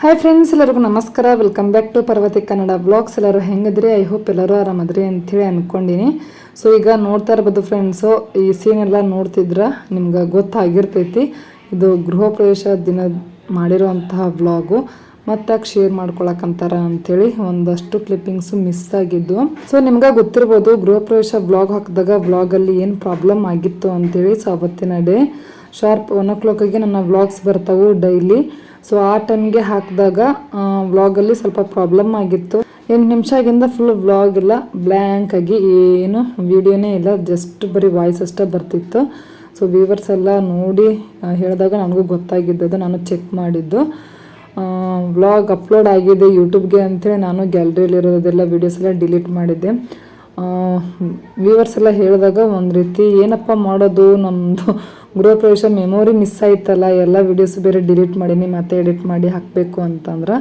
Hi friends ಎಲ್ಲರಿಗೂ ನಮಸ್ಕಾರ. Welcome back to Parvati Kannada blogs ಎಲ್ಲರೂ ಹೆಂಗಿದ್ರಿ? ಐ ಹೋಪ್ ಎಲ್ಲರೂ ಆರಾಮದ್ರಿ ಅಂಥೇಳಿ ಅಂದ್ಕೊಂಡಿನಿ ಸೊ ಈಗ ನೋಡ್ತಾ ಇರ್ಬೋದು ಫ್ರೆಂಡ್ಸು ಈ ಸೀನ್ ಎಲ್ಲ ನೋಡ್ತಿದ್ರೆ ನಿಮ್ಗೆ ಗೊತ್ತಾಗಿರ್ತೈತಿ. ಇದು ಗೃಹ ಪ್ರವೇಶ ದಿನ ಮಾಡಿರೋಂತಹ ವ್ಲಾಗು ಮತ್ತೆ ಶೇರ್ ಮಾಡ್ಕೊಳಕಂತಾರ ಅಂಥೇಳಿ ಒಂದಷ್ಟು ಕ್ಲಿಪ್ಪಿಂಗ್ಸು ಮಿಸ್ ಆಗಿದ್ದು. ಸೊ ನಿಮ್ಗೆ ಗೊತ್ತಿರ್ಬೋದು ಗೃಹ ಪ್ರವೇಶ ವ್ಲಾಗ್ ಹಾಕಿದಾಗ ವ್ಲಾಗಲ್ಲಿ ಏನು ಪ್ರಾಬ್ಲಮ್ ಆಗಿತ್ತು ಅಂತೇಳಿ ಸೊ, ಅವತ್ತಿನ ಡೇ ಶಾರ್ಪ್ ಒನ್ ಓ ಕ್ಲಾಕಿಗೆ ನನ್ನ ವ್ಲಾಗ್ಸ್ ಬರ್ತಾವು ಡೈಲಿ ಸೊ ಆ ಟೈಮ್ಗೆ ಹಾಕಿದಾಗ ವ್ಲಾಗಲ್ಲಿ ಸ್ವಲ್ಪ ಪ್ರಾಬ್ಲಮ್ ಆಗಿತ್ತು. ಎಂಟು ನಿಮಿಷ ಆಗಿಂದ ಫುಲ್ ವ್ಲಾಗ್ ಇಲ್ಲ ಬ್ಲ್ಯಾಂಕ್ ಆಗಿ ಏನು ವಿಡಿಯೋನೇ ಇಲ್ಲ ಜಸ್ಟ್ ಬರೀ ವಾಯ್ಸ್ ಅಷ್ಟೇ ಬರ್ತಿತ್ತು. ಸೊ ವ್ಯೂವರ್ಸ್ ಎಲ್ಲ ನೋಡಿ ಹೇಳಿದಾಗ ನನಗೂ ಗೊತ್ತಾಗಿದ್ದದು ನಾನು ಚೆಕ್ ಮಾಡಿದ್ದು. ವ್ಲಾಗ್ ಅಪ್ಲೋಡ್ ಆಗಿದೆ ಯೂಟ್ಯೂಬ್ಗೆ ಅಂತೇಳಿ ನಾನು ಗ್ಯಾಲರಿಯಲ್ಲಿರೋದೆಲ್ಲ ವೀಡಿಯೋಸ್ ಎಲ್ಲ ಡಿಲೀಟ್ ಮಾಡಿದ್ದೆ. ವ್ಯೂವರ್ಸ್ ಎಲ್ಲ ಹೇಳಿದಾಗ ಒಂದು ರೀತಿ ಏನಪ್ಪ ಮಾಡೋದು ನಮ್ಮದು ಗೃಹ ಪ್ರವೇಶ ಮೆಮೊರಿ ಮಿಸ್ ಆಯ್ತಲ್ಲ, ಎಲ್ಲ ವೀಡಿಯೋಸ್ ಬೇರೆ ಡಿಲೀಟ್ ಮಾಡೀನಿ, ಮತ್ತೆ ಎಡಿಟ್ ಮಾಡಿ ಹಾಕಬೇಕು ಅಂತಂದ್ರೆ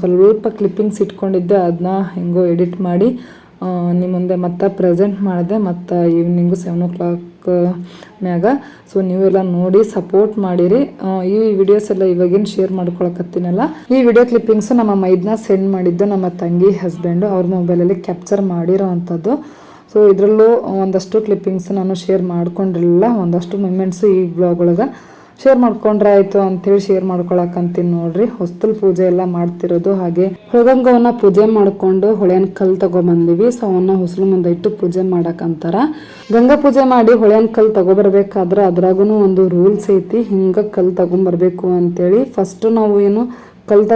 ಸ್ವಲ್ಪ ಕ್ಲಿಪ್ಪಿಂಗ್ಸ್ ಇಟ್ಕೊಂಡಿದ್ದೆ ಅದನ್ನ ಹೆಂಗೋ ಎಡಿಟ್ ಮಾಡಿ ನಿಮ್ಮ ಮುಂದೆ ಮತ್ತೆ ಪ್ರೆಸೆಂಟ್ ಮಾಡಿದೆ ಮತ್ತು ಈವ್ನಿಂಗು ಸೆವೆನ್ ಓ ಕ್ಲಾಕ್ ಮ್ಯಾಗ. ಸೊ ನೀವೆಲ್ಲ ನೋಡಿ ಸಪೋರ್ಟ್ ಮಾಡಿರಿ. ಈ ವಿಡಿಯೋಸ್ ಎಲ್ಲ ಇವಾಗೇನು ಶೇರ್ ಮಾಡ್ಕೊಳಕತ್ತೀನಲ್ಲ. ಈ ವಿಡಿಯೋ ಕ್ಲಿಪ್ಪಿಂಗ್ಸು ನಮ್ಮ ಮೈದ್ನ ಸೆಂಡ್ ಮಾಡಿದ್ದು ನಮ್ಮ ತಂಗಿ ಹಸ್ಬೆಂಡು ಅವ್ರ ಮೊಬೈಲಲ್ಲಿ ಕ್ಯಾಪ್ಚರ್ ಮಾಡಿರೋ ಅಂಥದ್ದು. ಸೊ ಇದರಲ್ಲೂ ಒಂದಷ್ಟು ಕ್ಲಿಪ್ಪಿಂಗ್ಸ್ ನಾನು ಶೇರ್ ಮಾಡ್ಕೊಂಡಿರಲಿಲ್ಲ ಒಂದಷ್ಟು ಮೂಮೆಂಟ್ಸು ಈ ಬ್ಲಾಗ್ ಒಳಗೆ. ಶೇರ್ ಮಾಡ್ಕೊಂಡ್ರೆ ಆಯ್ತು ಅಂತೇಳಿ ಶೇರ್ ಮಾಡ್ಕೊಳಕಂತೀನಿ ನೋಡ್ರಿ. ಹೊಸ್ತಲ್ ಪೂಜೆ ಎಲ್ಲ ಮಾಡ್ತಿರೋದು ಹಾಗೆ ಹೊಳಗಂಗವನ್ನ ಪೂಜೆ ಮಾಡ್ಕೊಂಡು ಹೊಳೆಯನ್ ಕಲ್ ತಗೊಬಂದಿವಿ. ಸೊ ಅವನ್ನ ಹೊಸಲು ಮುಂದೆ ಇಟ್ಟು ಪೂಜೆ ಮಾಡಕಂತಾರ ಗಂಗಾ ಪೂಜೆ ಮಾಡಿ ಹೊಳೆಯನ್ ಕಲ್ ತಗೊಬರ್ಬೇಕಾದ್ರೆ ಅದ್ರಾಗೂ ಒಂದು ರೂಲ್ಸ್ ಐತಿ. ಹಿಂಗ ಕಲ್ ತಗೊಂಬರ್ಬೇಕು ಅಂತೇಳಿ. ಫಸ್ಟ್ ನಾವು ಏನು ಕಲ್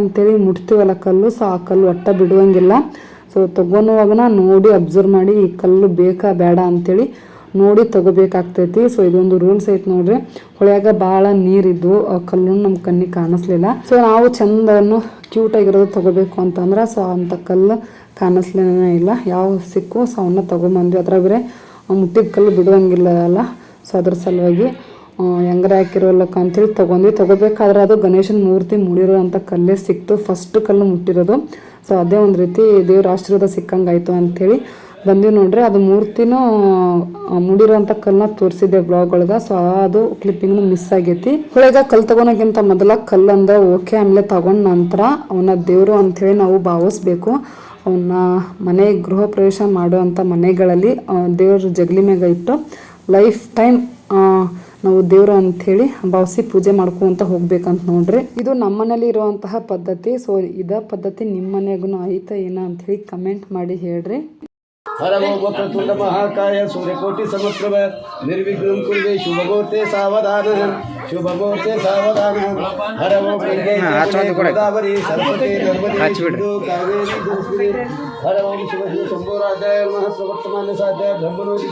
ಅಂತೇಳಿ ಮುಟ್ತೀವಲ್ಲ ಕಲ್ಲು. ಸೊ ಆ ಕಲ್ಲು ಒಟ್ಟ ಬಿಡುವಂಗಿಲ್ಲ. ಸೊ ತಗೊಳುವಾಗನ ನೋಡಿ ಅಬ್ಸರ್ವ್ ಮಾಡಿ ಈ ಕಲ್ಲು ಬೇಕಾ ಬೇಡ ಅಂತೇಳಿ ನೋಡಿ ತಗೋಬೇಕಾಗ್ತೈತಿ. ಸೊ ಇದೊಂದು ರೂಲ್ಸ್ ಐತಿ ನೋಡ್ರಿ. ಹೊಳ್ಯಾಗ ಭಾಳ ನೀರಿದ್ದು ಕಲ್ಲು ನಮ್ಮ ಕಣ್ಣಿಗೆ ಕಾಣಿಸ್ಲಿಲ್ಲ. ಸೊ ನಾವು ಚಂದನ್ನು ಕ್ಯೂಟ್ ಆಗಿರೋದು ತಗೋಬೇಕು ಅಂತಂದ್ರೆ ಸೊ ಅಂತ ಕಲ್ಲು ಕಾಣಿಸ್ಲೇನೇ ಇಲ್ಲ. ಯಾವ ಸಿಕ್ಕು ಸೊ ಅವನ್ನ ತಗೊಂಬಂದ್ವಿ. ಅದ್ರ ಬೇರೆ ಮುಟ್ಟಿದ ಕಲ್ಲು ಬಿಡುವಂಗಿಲ್ಲ ಅಲ್ಲ. ಸೊ ಅದ್ರ ಸಲುವಾಗಿ ಹೆಂಗಾರ ಹಾಕಿರೋಲ್ಲಕ್ಕ ಅಂತೇಳಿ ತೊಗೊಂಡ್ವಿ ತಗೋಬೇಕಾದ್ರೆ ಅದು ಗಣೇಶನ ಮೂರ್ತಿ ಮುಡಿರೋ ಕಲ್ಲೇ ಸಿಕ್ತು. ಫಸ್ಟ್ ಕಲ್ಲು ಮುಟ್ಟಿರೋದು. ಸೊ ಅದೇ ಒಂದು ರೀತಿ ದೇವ್ರ ಆಶೀರ್ವಾದ ಸಿಕ್ಕಂಗಾಯ್ತು ಅಂಥೇಳಿ ಬಂದ್ವಿ ನೋಡ್ರಿ. ಅದು ಮೂರ್ತಿನೂ ಮುಡಿರುವಂಥ ಕಲ್ಲನ್ನ ತೋರಿಸಿದ್ದೆ ಬ್ಲಾಗ್ ಒಳಗೆ ಸೊ ಅದು ಕ್ಲಿಪ್ಪಿಂಗ್ ಮಿಸ್ ಆಗೈತಿ. ಹೊಳೆಗ ಕಲ್ ತಗೊಳಕ್ಕಿಂತ ಮೊದಲ ಕಲ್ಲಂದ ಓಕೆ ಆಮೇಲೆ ತಗೊಂಡ ನಂತರ ಅವನ ದೇವರು ಅಂಥೇಳಿ ನಾವು ಭಾವಿಸ್ಬೇಕು. ಅವನ್ನ ಮನೆ ಗೃಹ ಪ್ರವೇಶ ಮಾಡುವಂಥ ಮನೆಗಳಲ್ಲಿ ದೇವ್ರ ಜಗಲಿ ಮ್ಯಾಗ ಇಟ್ಟು ಲೈಫ್ ಟೈಮ್ ನಾವು ದೇವ್ರು ಅಂಥೇಳಿ ಭಾವಿಸಿ ಪೂಜೆ ಮಾಡ್ಕೊಂತ ಹೋಗ್ಬೇಕಂತ ನೋಡ್ರಿ. ಇದು ನಮ್ಮ ಮನೇಲಿ ಇರುವಂತಹ ಪದ್ಧತಿ. ಸೊ ಇದ ಪದ್ಧತಿ ನಿಮ್ಮ ಮನೆಗೂ ಆಯ್ತಾ ಏನ ಹೇಳಿ ಕಮೆಂಟ್ ಮಾಡಿ ಹೇಳ್ರಿ. हरम तुंड महाकाय सूर्यकोटि समप्रभ निर्विघ्नं कुर्वे सावधान सावधानः शुभगोर्ते सावधानः। हरमो गङ्गे गोदावरी सरस्वती नर्मदे कावेरी सरस्वती हर ओम शिव शिव शंभोराजाय नमः प्रवर्तमान साध्याय ब्रह्मणोदि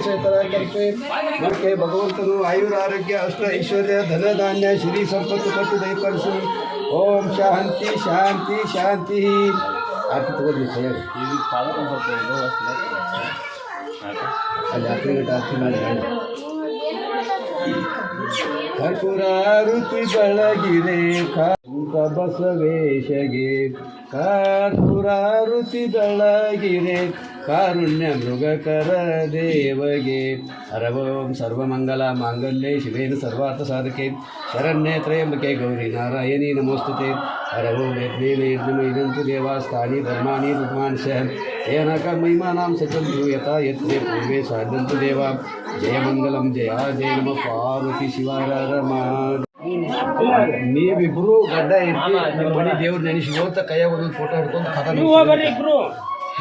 क्षेत्राय कल्पे मनके भगवन्तनु आयुरारोग्य अष्ट ऐश्वर्य धनधान्य श्री संपत्ति पति दैपर्शु ओम शांति शांति शांति। ಆಕೆ ತಗೋದ್ರಿ ಸರಿಯಾಗಿ ಅಲ್ಲಿ ಆಕಡೆ ಗಂಟೆ ಮಾಡಿ ಕಾಂತ ಬಸವೇಶಗೆ ಕಾಕುರಾರುತಿ ಬೆಳಗಿರೆ ಕಾರುಣ್ಯ ಮೃಗಕರ ದೇವಗೆ. ಹರವಂ ಸರ್ವಮಂಗಲ ಮಾಂಗಲ್ಯ ಶಿವೇನ ಸರ್ವಾರ್ಥ ಸಾಧಕೆ ಶರಣ್ಯೇ ತ್ರಯಂಬಕೆ ಗೌರಿ ನಾರಾಯಣಿ ನಮೋಸ್ತುತೆ. ಹರವೋ ಯಜ್ಞೇನ ಯಜ್ಞಮೈದಂತು ದೇವಾಸ್ಥಾನಿ ಧರ್ಮಾಣಿ ಋತುಮಾಂಶ ಏನ ಕರ್ಮೈಮಾನಾಂ ಸಚಂತು ಯಥಾ ಯತ್ರೆ ಪೂರ್ವೆ ಸಾಧಂತು ದೇವ ಜಯ ಮಂಗಲಂ ಜಯ ಜಯ ನಮ ಪಾರ್ವತಿ ಶಿವಾರಮ ನೀವಿಬ್ರು ಗಡ್ಡ ಇರ್ತಿ ನಿಮ್ಮ ಮನೆ ದೇವ್ರ ನೆನೆಸಿ ಹೋಗ್ತಾ ಕೈಯಾಗ ಒಂದೊಂದು ಫೋಟೋ ಹಿಡ್ಕೊಂಡು ಕಥಾ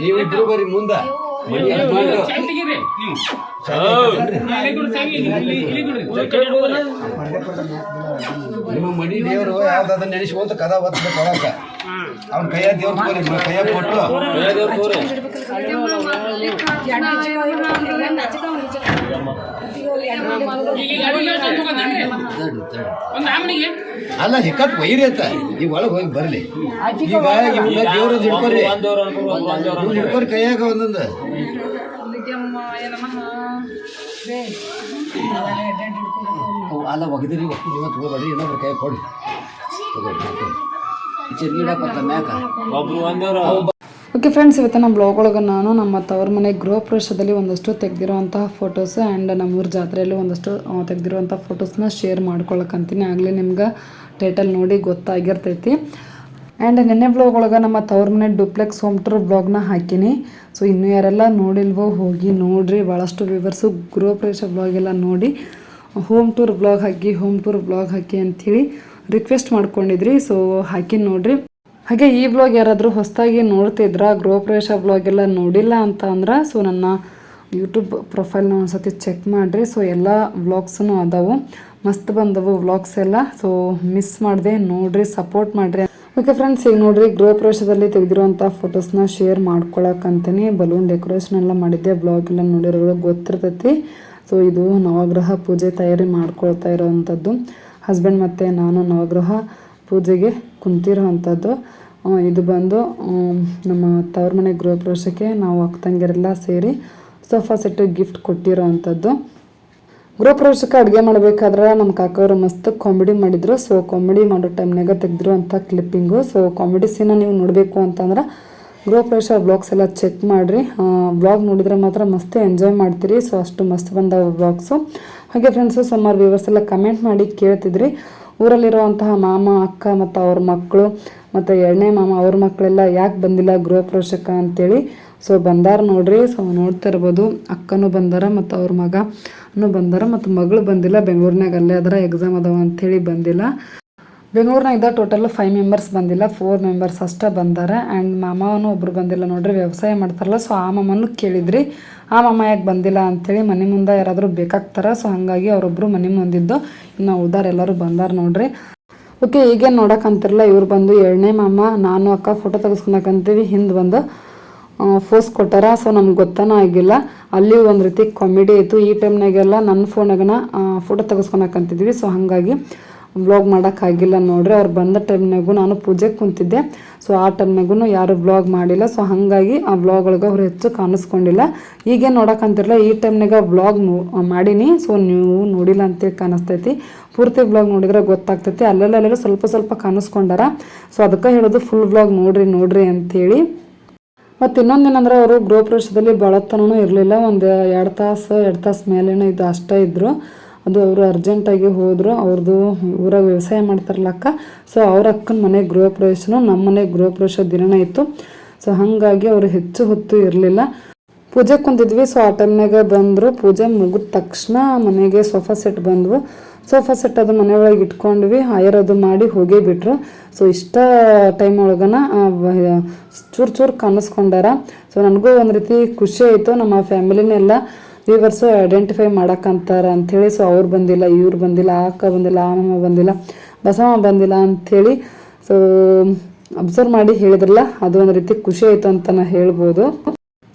ನೀವಿಬ್ರು ಬರ್ರಿ ಮುಂದ ಮನೆ ಯಜಮಾನ್ರು. ನಿಮ್ಮ ಮಡಿ ದೇವರು ಯಾವ್ದಾದ್ರು ನೆನೆಸ್ಕೊಂತ ಕದ ಒತ್ತಬೇಕು ಒಳಕ ಅವ್ನ ಕೈಯ ದೇವ್ರ ತಗೋರಿ ಕೈಯ ಕೊಟ್ಟು. ಅಲ್ಲ ಹಿಕ್ಕತ್ ವೈರಿ ಅಂತ ಈಗ ಒಳಗೆ ಹೋಗಿ ಬರ್ಲಿ. ಈಗ ಇವ್ನ ದೇವ್ರ ಹಿಡ್ಕೊರಿ ಹಿಡ್ಕೊರಿ ಕೈಯಾಗ ಒಂದೊಂದು. ಅವ್ ಅಲ್ಲ ಒಗದಿರಿ ಒಟ್ಟು ನೀವು ತಗೋಬೇಡ್ರಿ ಇನ್ನೊಬ್ರ ಕೈ ಕೊಡಿ. ತಗೋರಿ ಚರ್ಗಿಡಪ್ಪ ಮ್ಯಾಕ. ಓಕೆ ಫ್ರೆಂಡ್ಸ್ ಇವತ್ತಿನ ಬ್ಲಾಗ್ ಒಳಗೆ ನಾನು ನಮ್ಮ ತವರ ಮನೆ ಗೃಹ ಪ್ರವೇಶದಲ್ಲಿ ಒಂದಷ್ಟು ತೆಗೆದಿರುವಂತಹ ಫೋಟೋಸ್ ಆ್ಯಂಡ್ ನಮ್ಮೂರ ಜಾತ್ರೆಯಲ್ಲಿ ಒಂದಷ್ಟು ತೆಗೆದಿರುವಂಥ ಫೋಟೋಸ್ನ ಶೇರ್ ಮಾಡ್ಕೊಳಕ್ಕಂತೀನಿ ಆಗಲೇ ನಿಮ್ಗೆ ಟೈಟಲ್ ನೋಡಿ ಗೊತ್ತಾಗಿರ್ತೈತಿ. ಆ್ಯಂಡ್ ನೆನ್ನೆ ಬ್ಲಾಗ್ ಒಳಗೆ ನಮ್ಮ ತವ್ರ ಮನೆ ಡುಪ್ಲೆಕ್ಸ್ ಹೋಮ್ ಟೂರ್ ಬ್ಲಾಗ್ನ ಹಾಕೀನಿ. ಸೊ ಇನ್ನೂ ಯಾರೆಲ್ಲ ನೋಡಿಲ್ವೋ ಹೋಗಿ ನೋಡಿರಿ. ಭಾಳಷ್ಟು ವಿವರ್ಸು ಗೃಹ ಪ್ರವೇಶ ಬ್ಲಾಗ್ ಎಲ್ಲ ನೋಡಿ ಹೋಮ್ ಟೂರ್ ಬ್ಲಾಗ್ ಹಾಕಿ ಹೋಮ್ ಟೂರ್ ಬ್ಲಾಗ್ ಹಾಕಿ ಅಂಥೇಳಿ ರಿಕ್ವೆಸ್ಟ್ ಮಾಡ್ಕೊಂಡಿದ್ರಿ. ಸೊ ಹಾಕಿ ನೋಡಿರಿ. ಹಾಗೆ ಈ ಬ್ಲಾಗ್ ಯಾರಾದರೂ ಹೊಸದಾಗಿ ನೋಡ್ತಿದ್ರ ಗೃಹ ಪ್ರವೇಶ ಬ್ಲಾಗ್ ಎಲ್ಲ ನೋಡಿಲ್ಲ ಅಂತ ಅಂದ್ರೆ ಸೊ ನನ್ನ ಯೂಟ್ಯೂಬ್ ಪ್ರೊಫೈಲ್ನ ಒಂದ್ಸತಿ ಚೆಕ್ ಮಾಡಿರಿ. ಸೊ ಎಲ್ಲ ವ್ಲಾಗ್ಸೂ ಅದಾವು. ಮಸ್ತ್ ಬಂದವು ವ್ಲಾಗ್ಸ್ ಎಲ್ಲ. ಸೊ ಮಿಸ್ ಮಾಡಿದೆ, ನೋಡಿರಿ ಸಪೋರ್ಟ್ ಮಾಡಿರಿ. ಓಕೆ ಫ್ರೆಂಡ್ಸ್ ಈಗ ನೋಡ್ರಿ ಗೃಹ ಪ್ರವೇಶದಲ್ಲಿ ತೆಗೆದಿರುವಂಥ ಫೋಟೋಸ್ನ ಶೇರ್ ಮಾಡ್ಕೊಳಕ್ಕಂತೀನಿ ಬಲೂನ್ ಡೆಕೋರೇಷನ್ ಎಲ್ಲ ಮಾಡಿದ್ದೆ. ಬ್ಲಾಗ್ ಎಲ್ಲ ನೋಡಿರೋರು ಗೊತ್ತಿರ್ತೈತಿ. ಸೊ ಇದು ನವಗ್ರಹ ಪೂಜೆ ತಯಾರಿ ಮಾಡ್ಕೊಳ್ತಾ ಇರೋವಂಥದ್ದು. ಹಸ್ಬೆಂಡ್ ಮತ್ತು ನಾನು ನವಗ್ರಹ ಪೂಜೆಗೆ ಕುಂತಿರೋ ಅಂಥದ್ದು ಇದು ಬಂದು ನಮ್ಮ ತವ್ರ ಮನೆ ಗೃಹ ಪ್ರವೇಶಕ್ಕೆ ನಾವು ಅಕ್ಕ ತಂಗಿರೆಲ್ಲ ಸೇರಿ ಸೋಫಾ ಸೆಟ್ಟು ಗಿಫ್ಟ್ ಕೊಟ್ಟಿರೋ ಅಂಥದ್ದು ಗೃಹ ಪ್ರವೇಶಕ್ಕೆ ಅಡುಗೆ ಮಾಡಬೇಕಾದ್ರೆ ನಮ್ಮ ಕಾಕವರು ಮಸ್ತ್ ಕಾಮಿಡಿ ಮಾಡಿದ್ರು. ಸೊ ಕಾಮಿಡಿ ಮಾಡೋ ಟೈಮ್ನಾಗ ತೆಗೆದಿರುವಂಥ ಕ್ಲಿಪ್ಪಿಂಗು ಸೊ ಕಾಮಿಡಿ ಸೀನ ನೀವು ನೋಡಬೇಕು ಅಂತಂದ್ರೆ ಗೃಹ ಪ್ರವೇಶ ಬ್ಲಾಗ್ಸ್ ಎಲ್ಲ ಚೆಕ್ ಮಾಡಿರಿ. ಬ್ಲಾಗ್ ನೋಡಿದ್ರೆ ಮಾತ್ರ ಮಸ್ತ್ ಎಂಜಾಯ್ ಮಾಡ್ತೀರಿ. ಸೊ ಅಷ್ಟು ಮಸ್ತ್ ಬಂದವು ಬ್ಲಾಗ್ಸು ಹಾಗೆ ಫ್ರೆಂಡ್ಸು ಸುಮಾರು ವ್ಯೂವರ್ಸ್ ಎಲ್ಲ ಕಮೆಂಟ್ ಮಾಡಿ ಕೇಳ್ತಿದ್ರಿ. ಊರಲ್ಲಿರುವಂತಹ ಮಾಮ, ಅಕ್ಕ ಮತ್ತು ಅವ್ರ ಮಕ್ಕಳು ಮತ್ತು ಎರಡನೇ ಮಾಮ, ಅವ್ರ ಮಕ್ಕಳೆಲ್ಲ ಯಾಕೆ ಬಂದಿಲ್ಲ ಗೃಹ ಪ್ರವೇಶಕ್ಕೆ ಅಂತೇಳಿ. ಸೊ ಬಂದಾರ ನೋಡ್ರಿ. ಸೊ ನೋಡ್ತಾ ಇರ್ಬೋದು. ಅಕ್ಕನೂ ಬಂದಾರ ಮತ್ತು ಅವ್ರ ಮಗನೂ ಬಂದಾರ ಮತ್ತು ಮಗಳು ಬಂದಿಲ್ಲ. ಬೆಂಗಳೂರಿನಾಗ ಅಲ್ಲೇ ಅದರ ಎಕ್ಸಾಮ್ ಅದಾವ ಅಂಥೇಳಿ ಬಂದಿಲ್ಲ. ಬೆಂಗಳೂರಿನಾಗ ಟೋಟಲ್ ಫೈವ್ ಮೆಂಬರ್ಸ್ ಬಂದಿಲ್ಲ. ಫೋರ್ ಮೆಂಬರ್ಸ್ ಅಷ್ಟೇ ಬಂದಾರ. ಆ್ಯಂಡ್ ಮಾಮನೂ ಒಬ್ಬರು ಬಂದಿಲ್ಲ ನೋಡ್ರಿ. ವ್ಯವಸಾಯ ಮಾಡ್ತಾರಲ್ಲ. ಸೊ ಆ ಮಾಮನೂ ಕೇಳಿದ್ರಿ. ಆ ಮಾಮ ಯಾಕೆ ಬಂದಿಲ್ಲ ಅಂಥೇಳಿ ಮನೆ ಮುಂದೆ ಯಾರಾದರೂ ಬೇಕಾಗ್ತಾರ. ಸೊ ಹಾಗಾಗಿ ಅವರೊಬ್ಬರು ಮನೆ ಮುಂದಿದ್ದು ಇನ್ನು ಉದಾರ ಎಲ್ಲರೂ ಬಂದಾರ ನೋಡ್ರಿ. ಓಕೆ ಈಗೇನು ನೋಡಕ್ಕಂತಿರಲ್ಲ ಇವ್ರು ಬಂದು ಎರಡನೇ ಮಾಮ, ನಾನು ಅಕ್ಕ ಫೋಟೋ ತೆಗೆಸ್ಕೊಳಕಂತೀವಿ ಹಿಂದೆ ಬಂದು ಫೋಸ್ ಕೊಟ್ಟಾರ? ಸೊ ನಮ್ಗೆ ಗೊತ್ತಾನ ಆಗಿಲ್ಲ. ಅಲ್ಲಿ ಒಂದು ರೀತಿ ಕಾಮಿಡಿ ಆಯಿತು ಈ ಟೈಮ್ನಾಗೆಲ್ಲ ನನ್ನ ಫೋನಾಗನ ಫೋಟೋ ತೆಗೆಸ್ಕೊಳಕಂತಿದ್ವಿ ಸೊ ಹಾಗಾಗಿ ವ್ಲಾಗ್ ಮಾಡೋಕ್ಕಾಗಿಲ್ಲ ನೋಡ್ರಿ. ಅವ್ರು ಬಂದ ಟೈಮ್ನಾಗೂ ನಾನು ಪೂಜೆಗೆ ಕುಂತಿದ್ದೆ. ಸೊ ಆ ಟೈಮ್ನಾಗೂ ಯಾರು ವ್ಲಾಗ್ ಮಾಡಿಲ್ಲ. ಸೊ ಹಾಗಾಗಿ ಆ ವ್ಲಾಗ್ ಒಳಗೆ ಅವ್ರು ಹೆಚ್ಚು ಕಾಣಿಸ್ಕೊಂಡಿಲ್ಲ. ಈಗೇನು ನೋಡೋಕ್ಕಂತಿರಲ್ಲ ಈ ಟೈಮ್ನಾಗ ವ್ಲಾಗ್ ಮಾಡೀನಿ. ಸೊ ನೀವು ನೋಡಿಲ್ಲ ಅಂತೇಳಿ ಕಾಣಿಸ್ತೈತಿ. ಪೂರ್ತಿ ವ್ಲಾಗ್ ನೋಡಿದ್ರೆ ಗೊತ್ತಾಗ್ತೈತಿ. ಅಲ್ಲೆಲ್ಲ ಅಲ್ಲೆಲ್ಲ ಸ್ವಲ್ಪ ಸ್ವಲ್ಪ ಕಾಣಿಸ್ಕೊಂಡಾರ. ಸೊ ಅದಕ್ಕೆ ಹೇಳೋದು ಫುಲ್ ವ್ಲಾಗ್ ನೋಡ್ರಿ ನೋಡ್ರಿ ಅಂತೇಳಿ. ಮತ್ತು ಇನ್ನೊಂದೇನಂದ್ರೆ ಅವರು ಗೃಹಪ್ರವೇಶದಲ್ಲಿ ಬಳತನೂ ಇರಲಿಲ್ಲ. ಒಂದು ಎರಡು ತಾಸು ಎರಡು ತಾಸು ಮೇಲೇನೋ ಇದು ಅಷ್ಟೇ ಇದ್ದರು ಅದು ಅವರು ಅರ್ಜೆಂಟಾಗಿ ಹೋದರು. ಅವ್ರದ್ದು ಊರಾಗ ವ್ಯವಸಾಯ ಮಾಡ್ತಾರಲ್ಲ ಅಕ್ಕ. ಸೊ ಅವ್ರ ಅಕ್ಕನ ಮನೆ ಗೃಹ ಪ್ರವೇಶನೂ ನಮ್ಮ ಮನೆ ಗೃಹಪ್ರವೇಶ ದಿನನೇ ಇತ್ತು. ಸೊ ಹಾಗಾಗಿ ಅವರು ಹೆಚ್ಚು ಹೊತ್ತು ಇರಲಿಲ್ಲ. ಪೂಜೆ ಕುಂತಿದ್ವಿ ಸೊ ಆ ಟೈಮ್ನಾಗ ಬಂದರು. ಪೂಜೆ ಮುಗಿದ ತಕ್ಷಣ ಮನೆಗೆ ಸೋಫಾ ಸೆಟ್ ಬಂದವು. ಸೋಫಾ ಸೆಟ್ ಅದು ಮನೆಯೊಳಗೆ ಇಟ್ಕೊಂಡ್ವಿ ಹೈಯರ್ ಅದು ಮಾಡಿ ಹೋಗೇ ಬಿಟ್ರು. ಸೊ ಇಷ್ಟ ಟೈಮ್ ಒಳಗನ ಚೂರು ಚೂರು ಕಾಣಿಸ್ಕೊಂಡಾರ. ಸೊ ನನಗೂ ಒಂದು ರೀತಿ ಖುಷಿ ಆಯಿತು. ನಮ್ಮ ಫ್ಯಾಮಿಲಿನೆಲ್ಲ ವಿವರ್ಸು ಐಡೆಂಟಿಫೈ ಮಾಡಕ್ಕಂತಾರ ಅಂಥೇಳಿ ಸೊ ಅವ್ರು ಬಂದಿಲ್ಲ, ಇವ್ರು ಬಂದಿಲ್ಲ, ಆ ಅಕ್ಕ ಬಂದಿಲ್ಲ, ಆ ಬಂದಿಲ್ಲ, ಬಸಮ್ಮ ಬಂದಿಲ್ಲ ಅಂಥೇಳಿ ಸೊ ಅಬ್ಸರ್ವ್ ಮಾಡಿ ಹೇಳಿದ್ರಲ್ಲ, ಅದು ಒಂದು ರೀತಿ ಖುಷಿ ಆಯಿತು ಅಂತ ಹೇಳ್ಬೋದು.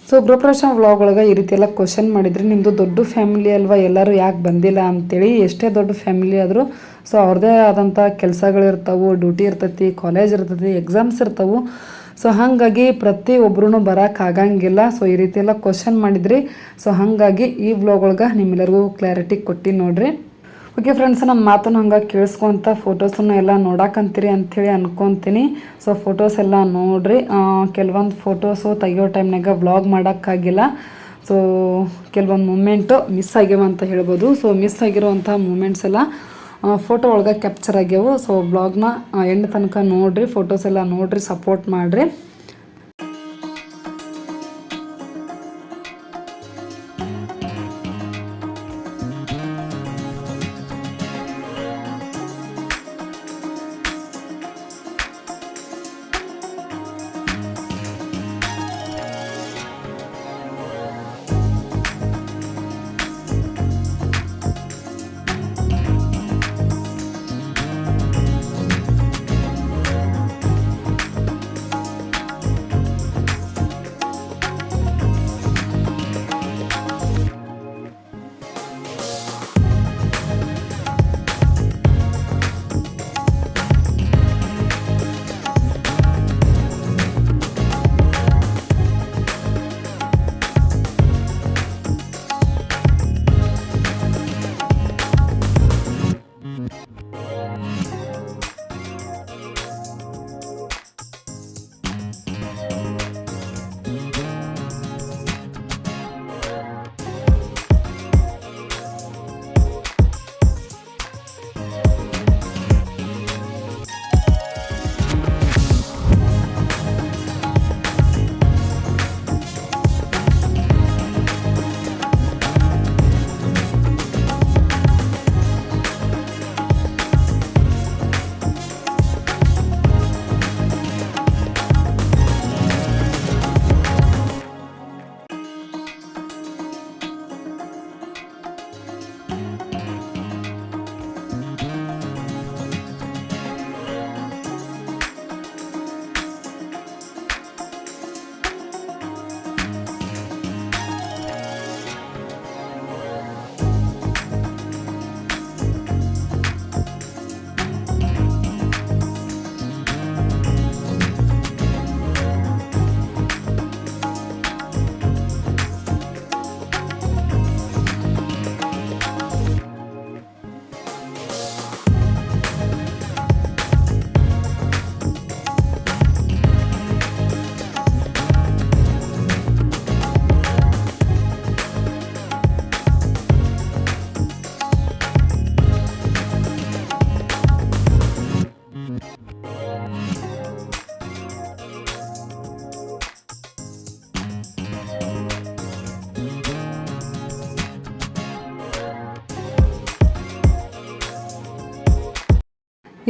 ಸೊ ಗೃಹಪ್ರವೇಶ ವ್ಲಾಗ್ ಒಳಗೆ ಈ ರೀತಿ ಎಲ್ಲ ಕ್ವಶನ್ ಮಾಡಿದ್ರಿ ನಿಮ್ಮದು ದೊಡ್ಡ ಫ್ಯಾಮಿಲಿ ಅಲ್ವಾ? ಎಲ್ಲರೂ ಯಾಕೆ ಬಂದಿಲ್ಲ ಅಂತೇಳಿ ಎಷ್ಟೇ ದೊಡ್ಡ ಫ್ಯಾಮಿಲಿ ಆದರೂ ಸೊ ಅವ್ರದ್ದೇ ಆದಂಥ ಕೆಲಸಗಳಿರ್ತಾವೆ ಡ್ಯೂಟಿ ಇರ್ತೈತಿ ಕಾಲೇಜ್ ಇರ್ತೈತಿ ಎಕ್ಸಾಮ್ಸ್ ಇರ್ತವೆ. ಸೊ ಹಾಗಾಗಿ ಪ್ರತಿ ಒಬ್ರು ಬರೋಕ್ಕಾಗಂಗಿಲ್ಲ ಸೊ ಈ ರೀತಿ ಎಲ್ಲ ಕ್ವಶನ್ ಮಾಡಿದ್ರಿ. ಸೊ ಹಾಗಾಗಿ ಈ ವ್ಲಾಗ್ ಒಳಗೆ ನಿಮ್ಮೆಲ್ಲರಿಗೂ ಕ್ಲಾರಿಟಿ ಕೊಟ್ಟು ನೋಡ್ರಿ. ಓಕೆ ಫ್ರೆಂಡ್ಸ್ ನಮ್ಮ ಮಾತನ್ನು ಹಂಗೆ ಕೇಳಿಸ್ಕೊಂತ ಫೋಟೋಸನ್ನು ಎಲ್ಲ ನೋಡಾಕಂತೀರಿ ಅಂಥೇಳಿ ಅನ್ಕೊತೀನಿ. ಸೊ ಫೋಟೋಸ್ ಎಲ್ಲ ನೋಡಿರಿ. ಕೆಲವೊಂದು ಫೋಟೋಸು ತೆಗಿಯೋ ಟೈಮ್ನಾಗ ವ್ಲಾಗ್ ಮಾಡೋಕ್ಕಾಗಿಲ್ಲ. ಸೊ ಕೆಲವೊಂದು ಮೂಮೆಂಟು ಮಿಸ್ ಆಗ್ಯಾವ ಅಂತ ಹೇಳ್ಬೋದು. ಸೊ ಮಿಸ್ ಆಗಿರುವಂಥ ಮೂಮೆಂಟ್ಸ್ ಎಲ್ಲ ಫೋಟೋ ಒಳಗೆ ಕ್ಯಾಪ್ಚರ್ ಆಗ್ಯಾವು. ಸೊ ಬ್ಲಾಗ್ನ ಎಂಡ್ ತನಕ ನೋಡಿರಿ. ಫೋಟೋಸ್ ಎಲ್ಲ ನೋಡಿರಿ ಸಪೋರ್ಟ್ ಮಾಡಿರಿ.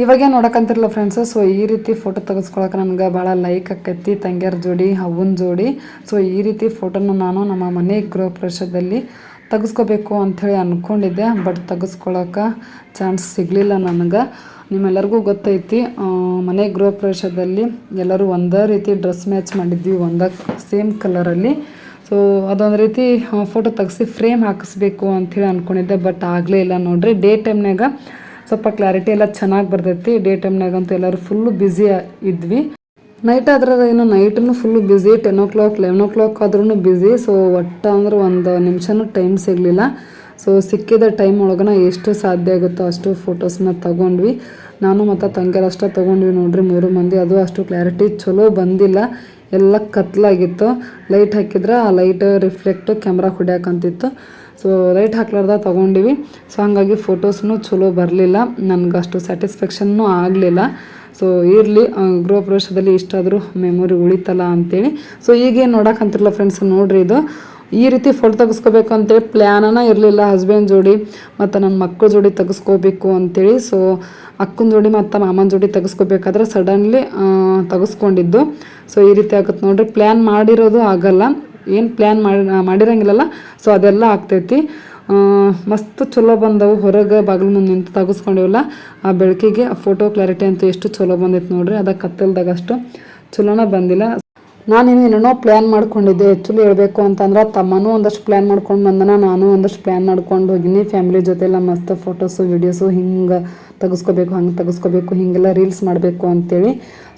ಇವಾಗೆ ನೋಡಕ್ಕಂತಿರಲ್ಲ ಫ್ರೆಂಡ್ಸು ಸೊ ಈ ರೀತಿ ಫೋಟೋ ತೆಗೆಸ್ಕೊಳಕ್ಕೆ ನನಗೆ ಭಾಳ ಲೈಕ್ ಆಕೈತಿ ತಂಗಿಯರ ಜೋಡಿ, ಅವ್ವನ ಜೋಡಿ. ಸೊ ಈ ರೀತಿ ಫೋಟೋನ ನಾನು ನಮ್ಮ ಮನೆ ಗೃಹ ಪ್ರವೇಶದಲ್ಲಿ ತೆಗೆಸ್ಕೋಬೇಕು ಅಂಥೇಳಿ ಅಂದ್ಕೊಂಡಿದ್ದೆ ಬಟ್ ತೆಗೆಸ್ಕೊಳಕ್ಕೆ ಚಾನ್ಸ್ ಸಿಗಲಿಲ್ಲ ನನಗೆ. ನಿಮ್ಮೆಲ್ಲರಿಗೂ ಗೊತ್ತೈತಿ ಮನೆ ಗೃಹ ಪ್ರವೇಶದಲ್ಲಿ ಎಲ್ಲರೂ ಒಂದೇ ರೀತಿ ಡ್ರೆಸ್ ಮ್ಯಾಚ್ ಮಾಡಿದ್ವಿ ಒಂದೇ ಸೇಮ್ ಕಲರಲ್ಲಿ ಸೊ ಅದೊಂದು ರೀತಿ ಫೋಟೋ ತೆಗೆಸಿ ಫ್ರೇಮ್ ಹಾಕಿಸ್ಬೇಕು ಅಂಥೇಳಿ ಅಂದ್ಕೊಂಡಿದ್ದೆ ಬಟ್ ಆಗಲೇ ಇಲ್ಲ ನೋಡ್ರಿ ಡೇ ಟೈಮ್ನಾಗ ಸ್ವಲ್ಪ ಕ್ಲಾರಿಟಿ ಎಲ್ಲ ಚೆನ್ನಾಗಿ ಬರ್ತೈತಿ. ಡೇ ಟೈಮ್ನಾಗಂತೂ ಎಲ್ಲರೂ ಫುಲ್ಲು ಬ್ಯುಸಿ ಇದ್ವಿ. ನೈಟ್ ಆದ್ರೆ ಏನು ನೈಟ್ನು full busy ten o'clock eleven o'clock ಆದ್ರೂ ಬ್ಯುಸಿ ಸೊ ಒಟ್ಟು ಅಂದ್ರೆ ಒಂದು ನಿಮಿಷನೂ ಟೈಮ್ ಸಿಗಲಿಲ್ಲ. ಸೊ ಸಿಕ್ಕಿದ ಟೈಮ್ ಒಳಗನ ಎಷ್ಟು ಸಾಧ್ಯ ಆಗುತ್ತೋ ಅಷ್ಟು ಫೋಟೋಸ್ನ ತಗೊಂಡ್ವಿ. ನಾನು ಮತ್ತು ತಂಗಿಯರು ಅಷ್ಟೇ ತೊಗೊಂಡ್ವಿ ನೋಡ್ರಿ ಮೂರು ಮಂದಿ. ಅದು ಅಷ್ಟು ಕ್ಲಾರಿಟಿ ಚಲೋ ಬಂದಿಲ್ಲ. ಎಲ್ಲ ಕತ್ಲಾಗಿತ್ತು. ಲೈಟ್ ಹಾಕಿದ್ರೆ ಆ ಲೈಟ್ ರಿಫ್ಲೆಕ್ಟ್ ಕ್ಯಾಮ್ರಾ ಹೊಡ್ಯಾಕಂತಿತ್ತು. ಸೊ ರೇಟ್ ಹಾಕ್ಲಾರ್ದ ತೊಗೊಂಡಿವಿ. ಸೊ ಹಾಗಾಗಿ ಫೋಟೋಸ್ನು ಚಲೋ ಬರಲಿಲ್ಲ. ನನಗೆ ಅಷ್ಟು ಸ್ಯಾಟಿಸ್ಫ್ಯಾಕ್ಷನ್ನೂ ಆಗಲಿಲ್ಲ. ಸೊ ಇರಲಿ ಗೃಹ ಪ್ರವೇಶದಲ್ಲಿ ಇಷ್ಟಾದರೂ ಮೆಮೊರಿ ಉಳಿತಲ್ಲ ಅಂತೇಳಿ. ಸೊ ಈಗೇನು ನೋಡಕ್ಕಂತಿರಲ್ಲ ಫ್ರೆಂಡ್ಸ್ ನೋಡ್ರಿ ಇದು. ಈ ರೀತಿ ಫೋಟೋ ತೆಗೆಸ್ಕೋಬೇಕು ಅಂತೇಳಿ ಪ್ಲ್ಯಾನನ ಇರಲಿಲ್ಲ. ಹಸ್ಬೆಂಡ್ ಜೋಡಿ ಮತ್ತು ನನ್ನ ಮಕ್ಕಳ ಜೋಡಿ ತೆಗೆಸ್ಕೋಬೇಕು ಅಂತೇಳಿ. ಸೊ ಅಕ್ಕನ ಜೋಡಿ ಮತ್ತು ಮಾಮನ ಜೋಡಿ ತೆಗೆಸ್ಕೋಬೇಕಾದ್ರೆ ಸಡನ್ಲಿ ತೆಗೆಸ್ಕೊಂಡಿದ್ದು. ಸೊ ಈ ರೀತಿ ಆಗುತ್ತೆ ನೋಡ್ರಿ. ಪ್ಲ್ಯಾನ್ ಮಾಡಿರೋದು ಆಗಲ್ಲ. ಏನು ಪ್ಲ್ಯಾನ್ ಮಾಡಿ ಮಾಡಿರಂಗಿಲ್ಲಲ್ಲ? ಸೊ ಅದೆಲ್ಲ ಆಗ್ತೈತಿ. ಮಸ್ತ್ ಚಲೋ ಬಂದವು. ಹೊರಗೆ ಬಾಗಿಲು ಮುಂದೆ ನಿಂತು ತೆಗೆಸ್ಕೊಂಡಿವಲ್ಲ, ಆ ಬೆಳಕಿಗೆ ಫೋಟೋ ಕ್ಲಾರಿಟಿ ಅಂತೂ ಎಷ್ಟು ಚಲೋ ಬಂದಿತ್ತು ನೋಡ್ರಿ. ಅದ ಕತ್ತಲ್ದಾಗ ಅಷ್ಟು ಚಲೋನ ಬಂದಿಲ್ಲ. ನಾನು ಏನೇನೋ ಪ್ಲ್ಯಾನ್ ಮಾಡ್ಕೊಂಡಿದ್ದೆ. ಆ್ಯಕ್ಚುಲಿ ಹೇಳಬೇಕು ಅಂತಂದ್ರೆ ತಮ್ಮನೂ ಒಂದಷ್ಟು ಪ್ಲ್ಯಾನ್ ಮಾಡ್ಕೊಂಡು ಬಂದನ, ನಾನು ಒಂದಷ್ಟು ಪ್ಲ್ಯಾನ್ ಮಾಡ್ಕೊಂಡು ಹೋಗಿನಿ. ಫ್ಯಾಮಿಲಿ ಜೊತೆ ಎಲ್ಲ ಮಸ್ತ್ ಫೋಟೋಸು ವೀಡಿಯೋಸು ಹಿಂಗೆ ತೆಗೆಸ್ಕೋಬೇಕು, ಹಂಗೆ ತೆಗೆಸ್ಕೋಬೇಕು, ಹಿಂಗೆಲ್ಲ ರೀಲ್ಸ್ ಮಾಡಬೇಕು ಅಂತೇಳಿ.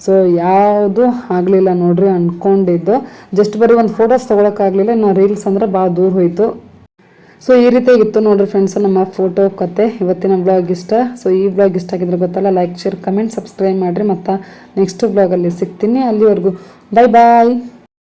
ಸೊ ಯಾವುದು ಆಗಲಿಲ್ಲ ನೋಡ್ರಿ ಅಂದ್ಕೊಂಡಿದ್ದು ಜಸ್ಟ್ ಬರೀ ಒಂದು ಫೋಟೋಸ್ ತೊಗೊಳಕ್ಕಾಗಲಿಲ್ಲ ಇನ್ನು ರೀಲ್ಸ್ ಅಂದ್ರೆ ಭಾಳ ದೂರ ಹೋಯಿತು. ಸೊ ಈ ರೀತಿಯಾಗಿತ್ತು ನೋಡ್ರಿ ಫ್ರೆಂಡ್ಸ್ ನಮ್ಮ ಫೋಟೋ ಕತೆ. ಇವತ್ತಿನ ಬ್ಲಾಗ್ ಇಷ್ಟ. ಸೊ ಈ ಬ್ಲಾಗ್ ಇಷ್ಟ ಆಗಿದ್ರೆ ಗೊತ್ತಲ್ಲ ಲೈಕ್ ಶೇರ್ ಕಮೆಂಟ್ ಸಬ್ಸ್ಕ್ರೈಬ್ ಮಾಡಿರಿ. ಮತ್ತು ನೆಕ್ಸ್ಟ್ ಬ್ಲಾಗಲ್ಲಿ ಸಿಗ್ತೀನಿ. ಅಲ್ಲಿವರೆಗೂ ಬಾಯ್ ಬಾಯ್